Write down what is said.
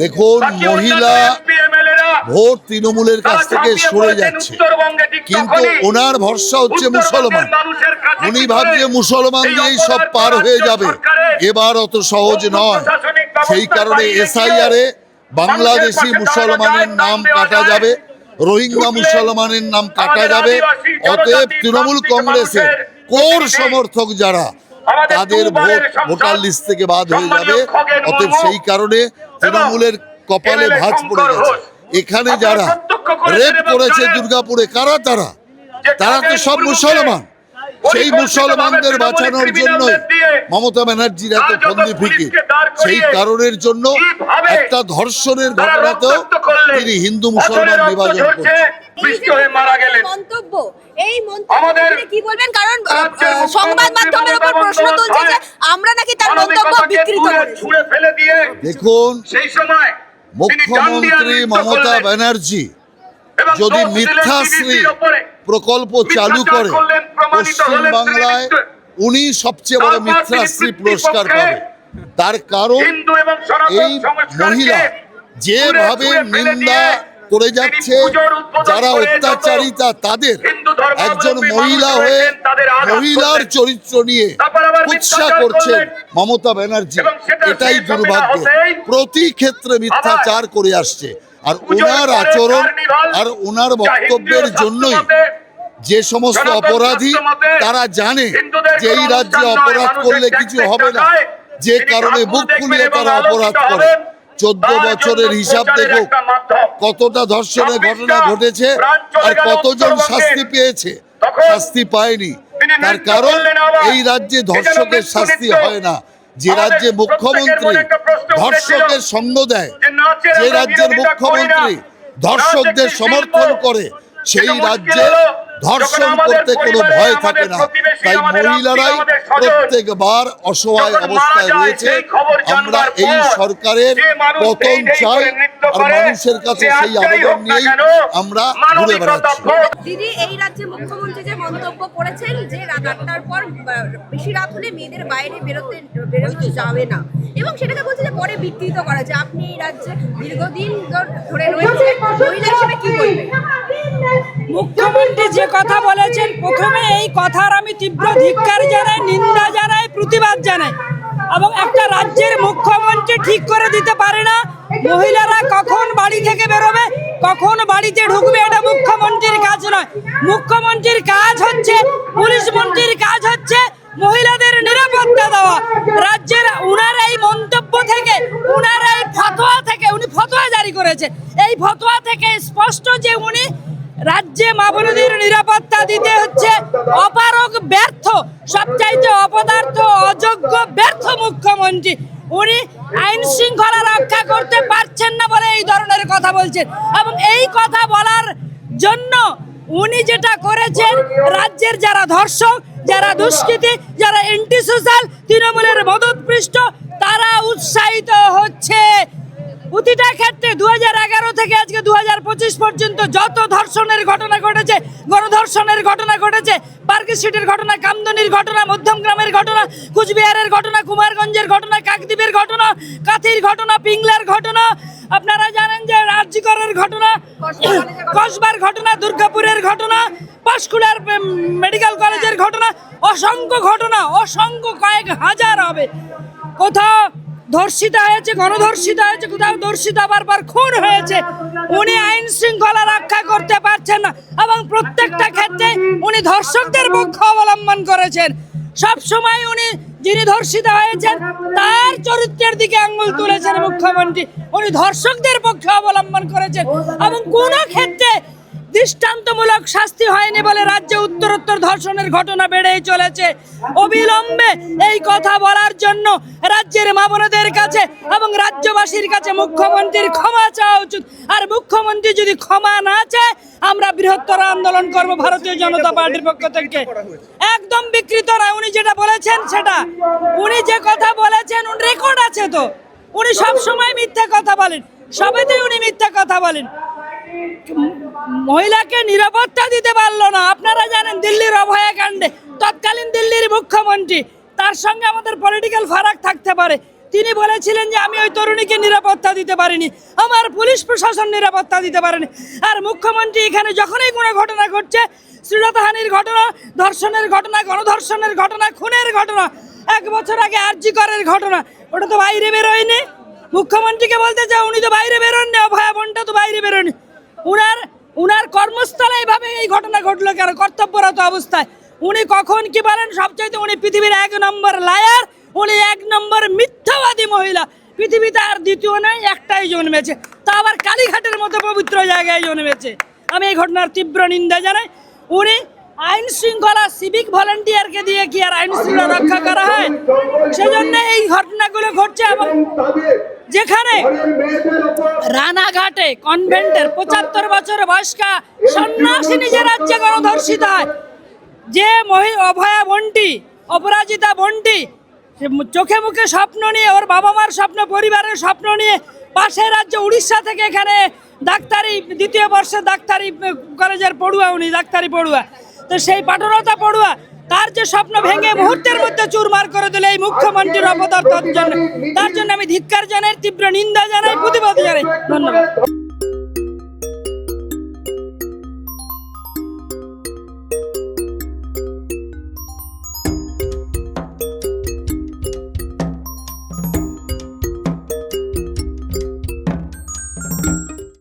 দেখুন মহিলা ভোট তৃণমূলের কাছ থেকে সরে যাচ্ছে। কিন্তু ওনার ভরসা হচ্ছে মুসলমান। উনি ভাবছে মুসলমান দিয়েই সব পার হয়ে যাবে। এবার অত সহজ নয়। সেই কারণে এসআইআর এ বাংলাদেশি মুসলমানের নাম কাটা যাবে। রোহিঙ্গা মুসলমানের নাম কাটা যাবে। অতএব তৃণমূল কংগ্রেসের কোর সমর্থক যারা তাদের ভোট ভোটার লিস্ট থেকে বাদ হয়ে যাবে। অতএব সেই কারণে তৃণমূলের কপালে ভাঁজ পড়ে গেছে। এখানে যারা রেপ করেছে দুর্গাপুরে কারা তারা? তারা তো সব মুসলমান। সেই মুসলমানদের বাঁচানোর জন্যই মমতা ব্যানার্জির এত ফন্দি ফিকির সেই কারণের জন্য একটা ধর্ষণের ঘটনাতেও তিনি হিন্দু মুসলমান বিভাজন করছেন। মারা গেলেন। মন্তব্য। এই মন্তব্য কি বলবেন? কারণ আহ, রাজ্যের আহ, সংবাদ মাধ্যমের উপর প্রশ্ন তুলছে যে আমরা নাকি তার মন্তব্য বিকৃত ছুঁড়ে ফেলে দিয়ে দেখুন সেই সময় মুখ্যমন্ত্রী মমতা ব্যানার্জি যদি মিথ্যাশ্রী। প্রকল্প চালু করে করলেন, প্রমাণিত পশ্চিম হলেন বাংলায় তিনি উনি সবচেয়ে বড় মিথ্যাশ্রী পুরস্কার পাবে। তার কারণ এই মহিলা যেভাবে নিন্দা করে যাচ্ছে যারা অত্যাচারিতা তাদের একজন মহিলা হয়ে মহিলার চরিত্র নিয়ে মিথ্যাচার করছেন মমতা ব্যানার্জি। এটাই দুর্ভাগ্য। প্রতি ক্ষেত্রে মিথ্যাচার করে আসছে। আর ওনার আচরণ আর ওনার বক্তব্যের জন্যই যে সমস্ত অপরাধী তারা জানে যে এই রাজ্যে অপরাধ করলে কিছু হবে না। যে কারণে বুক ফুলিয়ে তারা অপরাধ করে। চোদ্দ বছরের হিসাব মাধ্যম। কতটা ধর্ষণের ঘটনা ঘটেছে আর কতজন শাস্তি পেয়েছে শাস্তি পায়নি। তার কারণ এই রাজ্যে ধর্ষকের শাস্তি হয় না। যে রাজ্যে মুখ্যমন্ত্রী মনে ধর্ষকের সঙ্গ দেয় যে রাজ্যের। মুখ্যমন্ত্রী ধর্ষকদের সমর্থন করে সেই রাজ্যে ধর্ষণ করতে কোনো ভয় থাকে না। তাই মহিলারাই প্রত্যেকবার অসহায় অবস্থায় রয়েছে। আমরা এই সরকারের পতন চাই আর মানুষের কাছে সেই আবেদন নিয়েই আমরা ঘুরে বেড়াচ্ছি। দিদি এই রাজ্যে মুখ্যমন্ত্রী যে মন্তব্য করেছেন যে রাত আটটার পর বেশি রাত হলে মেয়েদের বাইরে বেরোতে বেরোতে যাবে না। এবং সেটাকে বলছে যে পরে বিকৃত করা যে আপনি এই রাজ্যে দীর্ঘদিন ধর- ধরে রয়েছে মহিলা হিসেবে কি বলবেন মুখ্যমন্ত্রী যে কথা বলেছেন, প্রথমে এই কথার আমি তীব্র ধিক্কার জানাই, নিন্দা জানাই, প্রতিবাদ জানাই। এবং একটা রাজ্যের মুখ্যমন্ত্রী ঠিক করে দিতে পারে না, মহিলারা কখন বাড়ি থেকে বেরোবে, কখন বাড়িতে ঢুকবে, এটা মুখ্যমন্ত্রীর কাজ নয়। মুখ্যমন্ত্রীর কাজ রাজ্যে মা বোনদের নিরাপত্তা দিতে হচ্ছে। অপারক ব্যর্থ, সবচাইতে অপদার্থ, অযোগ্য, ব্যর্থ মুখ্যমন্ত্রী। উনি আইন শৃঙ্খলা রক্ষা করতে পারছেন না বলে এই ধরনের কথা বলছেন। এবং এই কথা বলার জন্য উনি যেটা করেছেন, রাজ্যের যারা ধর্ষক, যারা দুষ্কৃতী, যারা এন্টি সোশ্যাল তৃণমূলের মদতপৃষ্ট, তারা উৎসাহিত হচ্ছে। থেকে আজকে দু হাজার পঁচিশ পর্যন্ত যত ধর্ষণের ঘটনা ঘটেছে, গণধর্ষণের ঘটনা ঘটেছে, পার্ক স্ট্রিটের ঘটনা, কামদনির ঘটনা মধ্যমগ্রামের ঘটনা, কুচবিহারের ঘটনা, কুমারগঞ্জের ঘটনা, কাকদ্বীপের ঘটনা, কাথির ঘটনা, পিংলার ঘটনা, আপনারা জানেন যে রাজ্যকরের ঘটনা, কসবার ঘটনা, দুর্গাপুরের ঘটনা, পাঁশকুড়ার মেডিকেল কলেজের ঘটনা, অসংখ্য ঘটনা, অসংখ্য কয়েক হাজার হবে। কোথাও ধর্ষিতা হয়েছে, গণধর্ষিতা হয়েছে, কোথাও ধর্ষিতা বারবার খুন হয়েছে। উনি আইন শৃঙ্খলা রক্ষা করতে পারছেন না এবং প্রত্যেকটা ক্ষেত্রে উনি ধর্ষকদের পক্ষ অবলম্বন করেছেন। সব সময় উনি যিনি ধর্ষিতা হয়েছেন, তার চরিত্রের দিকে আঙ্গুল তুলেছেন মুখ্যমন্ত্রী। উনি ধর্ষকদের পক্ষে অবলম্বন করেছেন এবং কোনো ক্ষেত্রে দৃষ্টান্তমূলক শাস্তি হয়নি বলে রাজ্যে উত্তরোত্তর ধর্ষণের ঘটনা বেড়েই চলেছে। অবিলম্বে এই কথা বলার জন্য রাজ্যের মা কাছে এবং রাজ্যবাসীর কাছে মুখ্যমন্ত্রীর ক্ষমা চাওয়া উচিত। আর মুখ্যমন্ত্রী যদি ক্ষমা না চায়, আমরা বৃহত্তর আন্দোলন করব ভারতীয় জনতা পার্টির পক্ষ থেকে। একদম বিকৃত নয় উনি যেটা বলেছেন সেটা। উনি যে কথা বলেছেন রেকর্ড আছে তো। উনি সব সময় মিথ্যে কথা বলেন। সবেতেই উনি মিথ্যে কথা বলেন। মহিলাকে নিরাপত্তা দিতে পারল না। আপনারা জানেন দিল্লির অভয়াকাণ্ডে তৎকালীন দিল্লির মুখ্যমন্ত্রী, তার সঙ্গে আমাদের পলিটিক্যাল ফারাক থাকতে পারে। তিনি বলেছিলেন যে, আমি ওই তরুণীকে নিরাপত্তা দিতে পারিনি, আমার পুলিশ প্রশাসন নিরাপত্তা দিতে পারেনি। আর মুখ্যমন্ত্রী এখানে যখনই কোনো ঘটনা ঘটছে, শ্রীলতাহানির ঘটনা, ধর্ষণের ঘটনা, গণধর্ষণের ঘটনা, খুনের ঘটনা, এক বছর আগে আরজি করের ঘটনা, ওটা তো বাইরে বেরোয়নি। মুখ্যমন্ত্রীকে বলতে চাই উনি তো বাইরে বেরোননি, অভয়া বোনটা তো বাইরে বেরোয়নি। উনার উনার কর্মস্থলে এইভাবে এই ঘটনা ঘটলো কেন? কর্তব্যরত অবস্থায়। উনি কখন কি বলেন? সবচাইতে উনি পৃথিবীর এক নম্বর লায়ার, উনি এক নম্বর মিথ্যাবাদী মহিলা। পৃথিবীতে আর দ্বিতীয় নয় একটাই জন্মেছে। তা আবার কালীঘাটের মতো পবিত্র জায়গায় জন্মেছে। আমি এই ঘটনার তীব্র নিন্দা জানাই। উনি আইন শৃঙ্খলা সিভিক ভলান্টিয়ারকে দিয়ে কি আর আইন শৃঙ্খলা রক্ষা করা হয়? সেজন্য এই ঘটনাগুলো ঘটছে এবং যেখানে রানাঘাটে কনভেন্টের পঁচাত্তর বছর বয়স্কা সন্ন্যাসিনী যে রাজ্যে গণধর্ষিত হয়। যে মহি অভয়া বন্টি অপরাজিতা বন্টি সে চোখে মুখে স্বপ্ন নিয়ে ওর বাবা মার স্বপ্ন পরিবারের স্বপ্ন নিয়ে পাশের রাজ্য উড়িষ্যা থেকে এখানে ডাক্তারি দ্বিতীয় বর্ষে ডাক্তারি কলেজের পড়ুয়া উনি ডাক্তারি পড়ুয়া। তো সেই পাঠরতা পড়ুয়া তার যে স্বপ্ন ভেঙে মুহূর্তের মধ্যে চুরমার করে দিলে এই মুখ্যমন্ত্রীর অপদার্থ তার জন্য আমি ধিক্কার জানাই, তীব্র নিন্দা জানাই, প্রতিবাদ জানাই। ধন্যবাদ।